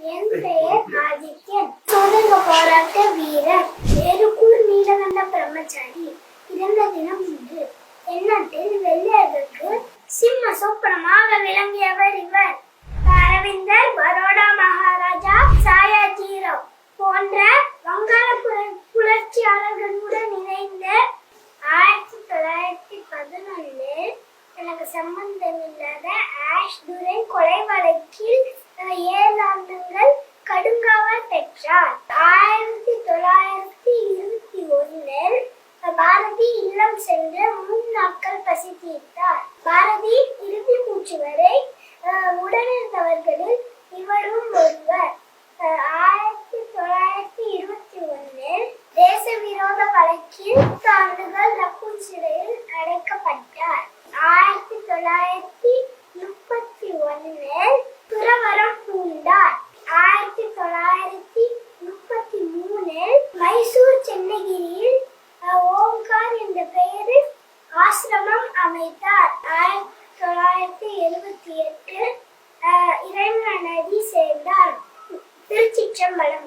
என் பெயர் ஆதித்யன். சுதந்திர போராட்ட வீரர். ஏருக்கூர் நீலகண்ட பிரம்மச்சாரி. பிறந்த தினம் இன்று. எண்ணத்தில் வெள்ளையர்களுக்கு சிம்ம சொப்பனமாக விளங்கியவர் இவர். அரவிந்தர் பரோடா மகாராஜா சாயாஜிராவ் போன்ற வங்காள புர- புரட்சியாளர்களுடன் இணைந்த ஆயிரத்தி தொள்ளாயிரத்தி பதினொன்னில் எனக்கு சம்பந்தம் இல்லாத ஆஷ் துரை கொலை வழக்கில் பெற்றார். ஆயிரத்தி தொள்ளாயிரத்தி இருபத்தி ஒன்னில் பாரதி இல்லம் சென்று மூன்று நாட்கள் பசி தீர்த்தார். பாரதி ஆசிரமம் அமைத்தார். ஆயிரத்தி தொள்ளாயிரத்தி எழுபத்தி எட்டு இறைவன நதி சேர்ந்தார். திருச்சிற்றம்பலம்.